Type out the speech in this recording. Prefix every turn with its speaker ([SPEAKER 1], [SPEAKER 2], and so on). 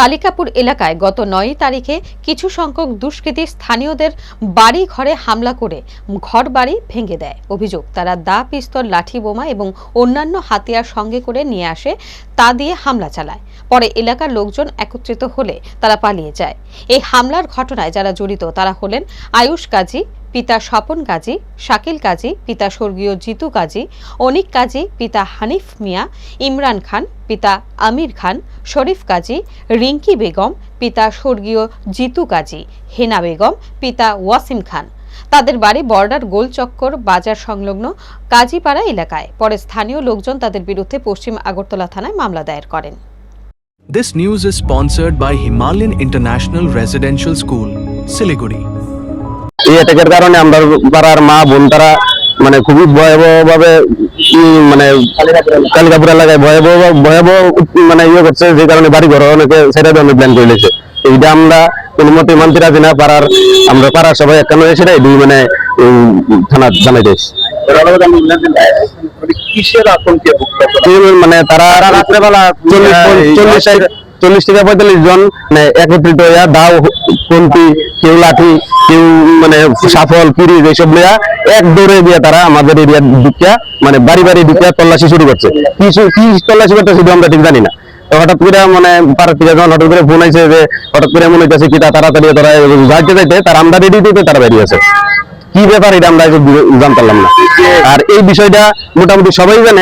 [SPEAKER 1] কালিকাপুর এলাকায় গত নয় তারিখে কিছু সংখ্যক দুষ্কৃতী স্থানীয়দের বাড়ি ঘরে হামলা করে ঘর বাড়ি ভেঙে দেয়। অভিযোগ, তারা দা পিস্তল লাঠি বোমা এবং অন্যান্য হাতিয়ার সঙ্গে করে নিয়ে আসে, তা দিয়ে হামলা চালায়। পরে এলাকার লোকজন একত্রিত হলে তারা পালিয়ে যায়। এই হামলার ঘটনায় যারা জড়িত, তারা হলেন আয়ুষ কাজী পিতা স্বপন কাজী শাকিল কাজী পিতা স্বর্গীয় জিতু কাজী অনিক কাজী পিতা হানিফ মিয়া ইমরান খান পিতা আমির খান শরীফ কাজী রিঙ্কি বেগম পিতা স্বর্গীয় জিতু কাজী হেনা বেগম পিতা ওয়াসিম খান। তাদের বাড়ি বর্ডার গোলচক্কর বাজার সংলগ্ন কাজীপাড়া এলাকায়। পরে স্থানীয় লোকজন তাদের বিরুদ্ধে পশ্চিম আগরতলা থানায় মামলা দায়ের করেন।
[SPEAKER 2] This news is sponsored by Himalayan International Residential School, Siliguri.
[SPEAKER 3] এই অ্যাটাকের কারণে আমরা পাড়ার মা বোন তারা মানে খুবই ভয়াবহ ভাবে মানে কালিকাপুর এলাকায় ভয়াবহ ভয়াবহ মানে ইয়ে করছে যে কারণে বাড়ি ঘর অনেকে সেটা আমি প্ল্যান করে লেছে এইটা আমরা কোনো মতে মানতে রাজি না পাড়ার আমরা পাড়ার সবাই একখানে সেটাই দুই মানে থানা
[SPEAKER 4] ভুগতে
[SPEAKER 3] এই মানে তারা রাত্রেবেলা চল্লিশ চল্লিশ থেকে পঁয়তাল্লিশ জন মানে একত্রিত হইয়া দাও কন্তি কেউ লাঠি কেউ মানে সাফল এইসব লিয়া এক দৌড়ে দিয়ে তারা আমাদের এরিয়া ঢুকিয়া মানে বাড়ি বাড়ি ঢুকিয়া তল্লাশি শুরু করছে। কি তল্লাশি আমরা ঠিক জানি না। হঠাৎ করে মানে হঠাৎ করে ফোন যে, হঠাৎ করে মনে হইতেছে কি তাড়াতাড়ি তারা যাইতে যাইতে তারা আমরা রেডি দিতে তারা কি ব্যাপার এটা আমরা জানতাম না। আর এই বিষয়টা মোটামুটি সবাই জানে